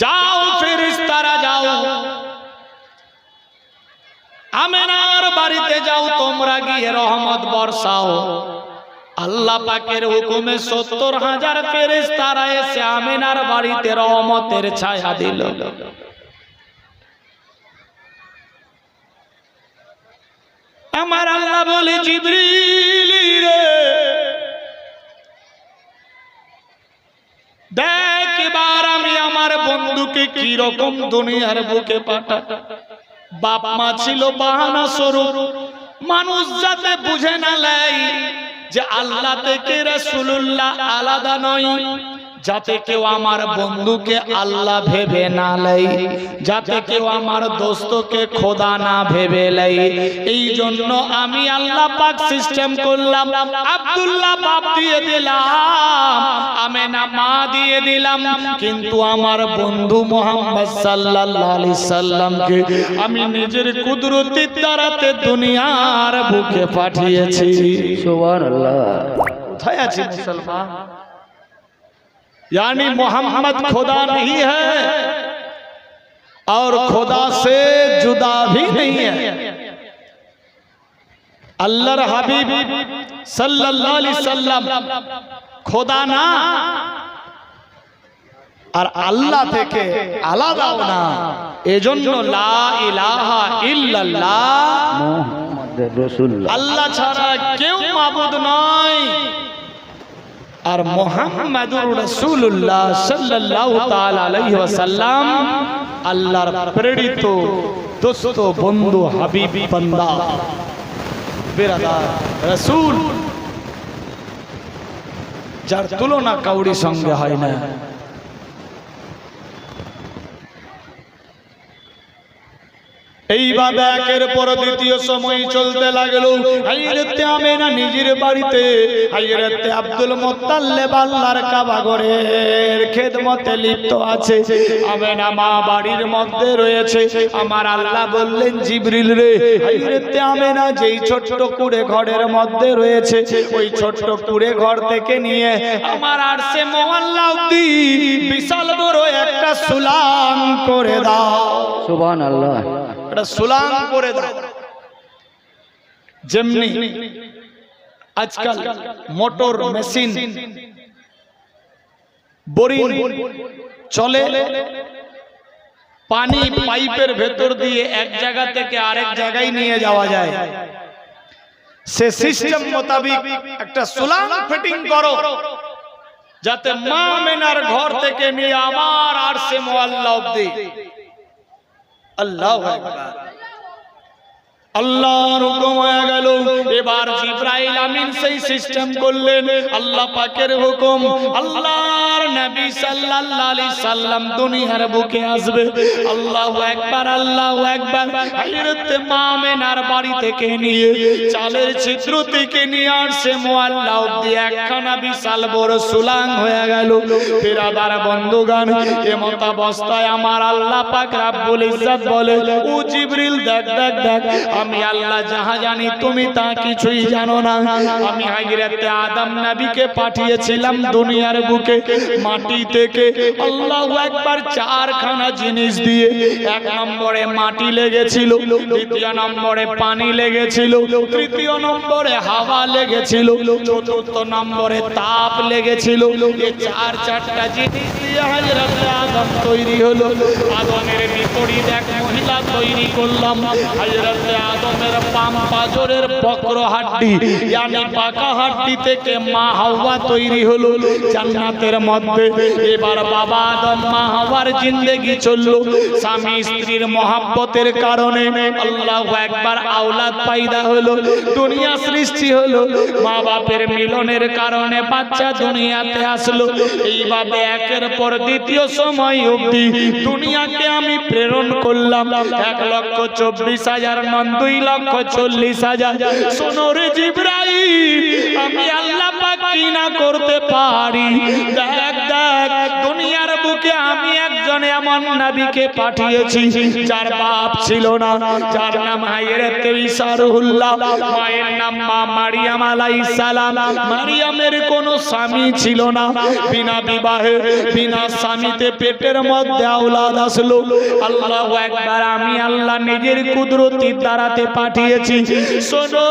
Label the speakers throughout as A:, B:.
A: যাও ফেরেশতারা যাও। আমেনার বাড়িতে যাও তোমরা গিয়ে রহমত বর্ষাও। আল্লাহ পাকের হুকুমে সত্তর হাজার ফেরেশতারা এসে আমেনার বাড়িতে রহমতের ছায়া দিল। আমার আল্লাহ বলে জিবরিল রে দেখ এবার আমি আমার বন্ধুকে কি রকম দুনিয়ার বুকে পাঠা বাপ মা ছিল বাহানা স্বরূপ। মানুষ যাতে বুঝে না লাই যে আল্লাহ থেকে রাসূলুল্লাহ আলাদা নয়, যাতে কেউ আমার বন্ধুকে আল্লাহ ভেবে না লাই যাতে কেউ আমার দোস্তকে খোদা না ভেবে লাই এই জন্য আমি আল্লাহ পাক সিস্টেম করলাম, আব্দুল্লাহ বাপ দিয়ে দিলাম আমেনা মা দিয়ে দিলাম কিন্তু আমার বন্ধু মোহাম্মদ সাল্লাল্লাহু আলাইহি সাল্লামকে আমি নিজের কুদরতির দ্বারাতে দুনিয়ার বুকে পাঠিয়েছি
B: সুবহানাল্লাহ
A: কোথায় আছে মুসলমান यानी मोहम्मद खुदा नहीं है और खुदा से जुदा भी नहीं है আল্লাহর হাবিব সাল্লাল্লাহু আলাইহি সাল্লাম খোদা না। আর আল্লাহ থেকে আলাদাও না। এজন্য লা ইলাহা ইল্লাল্লাহ।
B: মুহাম্মাদুর রাসূলুল্লাহ।
A: আল্লাহ ছাড়া কেউ মাবুদ নয়। আর মোহাম্মদুর রাসূলুল্লাহ সাল্লাল্লাহু তাআলা আলাইহি ওয়াসাল্লাম আল্লাহর প্রেরিত দোস্ত বন্ধু হাবিব বান্দা বিরাদার রাসূল। যার তুলনা কাউরি সঙ্গে হয় না। এইভাবে একের পর দ্বিতীয় সময় চলতে লাগল। নিজের বাড়িতে আব্দুল মোত্তাল্লেব আল্লাহর কাবা ঘরের খেদমতে লিপ্ত আছে। আমেনা মা বাড়ির মধ্যে রয়েছে। আমার আল্লাহ বললেন, জিবরিল রে হাইরতে আমেনা যেই ছোট্ট কুড়ে ঘরের মধ্যে রয়েছে, ওই ছোট্ট কুড়ে ঘর থেকে নিয়ে আমার আরশে মোয়াল্লা অব্দি বিশাল বড় একটা সুলাম করে দাও।
B: সুবহানাল্লাহ।
A: এটা সুলাং করে যেমনি আজকাল মোটর মেশিন, বোরিং চলে, পানি পাইপের ভেতর দিয়ে এক জায়গা থেকে আরেক জায়গায় নিয়ে যাওয়া যায়। সে সিস্টেম মোতাবিক একটা সুলাং ফিটিং করো, যাতে মা মেনার ঘর থেকে নিয়ে আমার আর সে মোয়াল্লা অব্দি আল্লাহ আল্লাহর হুকুম হয়ে গেল। এবার জিব্রাইল আমিন সেই সিস্টেম করলেন। আল্লাহ পাকের হুকুম, আল্লাহর নবী সাল্লাল্লাহু আলাইহি সাল্লাম দুনিয়ার বুকে আসবে। আল্লাহু একবার আল্লাহু একবার হযরতে মা আমেনার বাড়ি থেকে নিয়ে, চালের ছিদ্র থেকে নিয়ে আসছে। মোয়াল্লা অব্দি একখানা বিশাল বড় সুলাং হয়ে গেল। বিরাদার বন্ধুগান এমত অবস্থায় আমার আল্লাহ পাক রাব্বুল ইজ্জত বলে, ও জিবরিল, দেখ দেখ দেখ আমি আল্লাহ যাহা জানি, তুমি তা কিছুই জানো না। আমি হাজরাতে আদম নবীকে পাঠিয়েছিলাম দুনিয়ার বুকে মাটি থেকে আল্লাহু একবার চারখানা জিনিস দিয়ে, এক নম্বরে মাটি লেগেছিল, দ্বিতীয় নম্বরে পানি লেগেছিল, তৃতীয় নম্বরে হাওয়া লেগেছিল, চতুর্থ নম্বরে তাপ লেগেছিল। এই চার চারটা জিনিস দিয়ে হাজরাতে আদম তৈরি হলো। আদমের বিপরীত এক মহিলা তৈরি করলাম। হাজরাতে আদমের পাম পাজরের বক্র হাড্ডি, ইয়ানি পাকা হাড্ডি থেকে মা হাওয়া তৈরি হলো জান্নাতের মধ্যে। এবার বাবা আদম, মা হাওয়ার জিন্দেগি চলল স্বামী স্ত্রীর মহাব্বতের কারণে। আল্লাহ একবার আওলাদ পাইদা হলো, দুনিয়া সৃষ্টি হলো। মা বাপের মিলনের কারণে বাচ্চা দুনিয়াতে আসলো। এইভাবে একের পর দ্বিতীয় সময় অবধি দুনিয়াকে আমি প্রেরণ করলাম। এক লক্ষ চব্বিশ হাজার নন দুই লক্ষ চল্লিশ হাজার। সোনর জিব্রাই আমি আল্লাহ পাক কি করতে পারি? দেখ দেখ আমি একজন এমন পাঠিয়েছি, যার বাপ ছিল না। যার নাম হায়রাতে ইসারুল্লাহ মায়ের নাম মা মারিয়াম মারিয়ামের কোনো স্বামী ছিল না। বিনা বিবাহে, বিনা স্বামীতে পেটের মধ্যে আওলাদ আসলো। আল্লাহু একবার আমি আল্লাহ নিজের কুদরতির দ্বারাতে পাঠিয়েছি। শোনো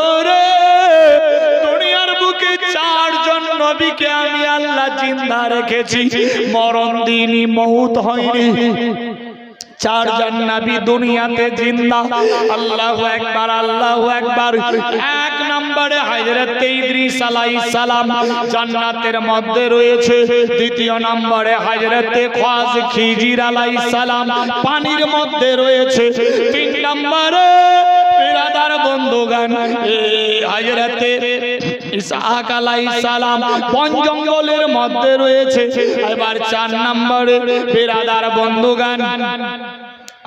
A: নবীকে আমি আল্লাহ জিন্দা রেখেছি। মরণ দিনই মৌত হয়নি। চারজন নবী দুনিয়াতে জিন্দা। আল্লাহু একবার আল্লাহু একবার এক নম্বরে হযরত ইদ্রিস আলাইহিস সালাম জান্নাতের মধ্যে রয়েছে। দ্বিতীয় নম্বরে হযরত খাজ খিজির আলাইহিস সালাম পানির মধ্যে রয়েছে। তিন নম্বরে বিরাদার বন্ধুগান এই হযরত ইসহাক আলাইহিস সালাম বন জঙ্গলের মধ্যে রয়েছে। এবার চার নম্বরে বিরাদার বন্ধুগান।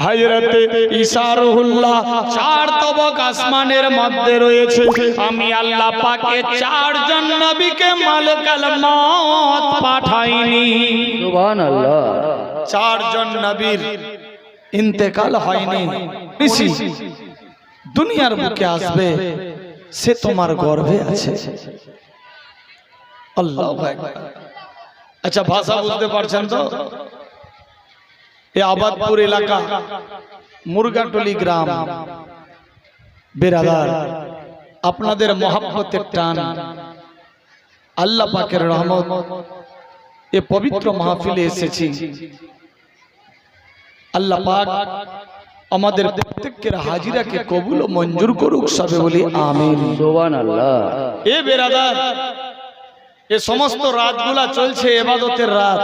A: হযরতে ইসারুল্লাহ চার তবক আসমানের মধ্যে রয়েছে। আমি আল্লাহ পাকে চারজন নবীকে মালিকাল মত পাঠাইনি।
B: সুবহান আল্লাহ
A: চারজন নবীর ইন্তেকাল হয়নি। দুনিয়ার বুকে আসবে। সে তোমার গর্ভে আছে। আল্লাহ আচ্ছা ভাষা বুঝতে পারছেন তো? এ আবাদপুর এলাকা, মুরগাটলি গ্রাম বেরাদার আপনাদের মহাব্বতের টান, আল্লাহ পাকের রহমত, এ পবিত্র মাহফিলে এসেছি। আল্লাহ পাক আমাদের প্রত্যেকের হাজিরাকে কবুল ও মঞ্জুর করুক সবে বলি আমিন।
B: সুবহান আল্লাহ
A: এ বেরাদার এ সমস্ত রাতগুলা চলছে এবাদতের রাত।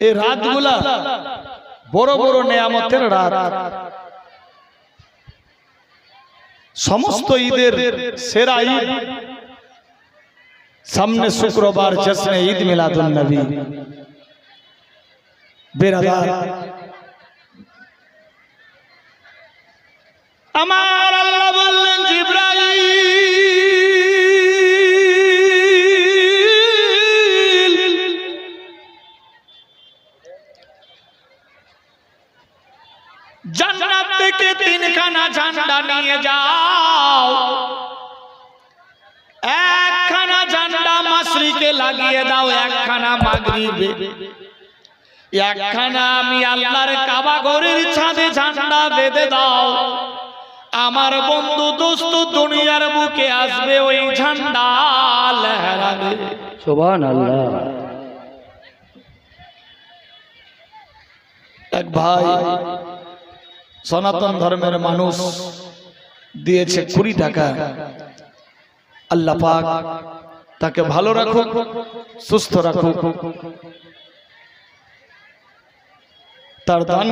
A: এ রাতগুলা বড় বড় নেয়ামতের রাত। সমস্ত ঈদের সেরা ঈদ। সামনে শুক্রবার জশ্নে ঈদ মিলাদুন নবী। বেরাদার আমার আল্লাহ বললেন জিব্রাইল। জান্নাত থেকে তিনখানা ঝান্ডা নিয়ে যাও। একখানা ঝান্ডা মাসরিকে লাগিয়ে দাও, একখানা মাগরিবে। একখানা আমি আল্লাহর কাবা ঘরের ছাদে ঝান্ডা বেঁধে দাও। আমার বন্ধু দোস্ত দুনিয়ার বুকে আসবে ওই ঝান্ডা লহরাবে।
B: সুবহান আল্লাহ
A: এক ভাই সনাতন ধর্মের মানুষ দিয়েছে কুড়ি টাকা। আল্লাহ পাক তাকে ভালো রাখুক সুস্থ রাখুক। তার দান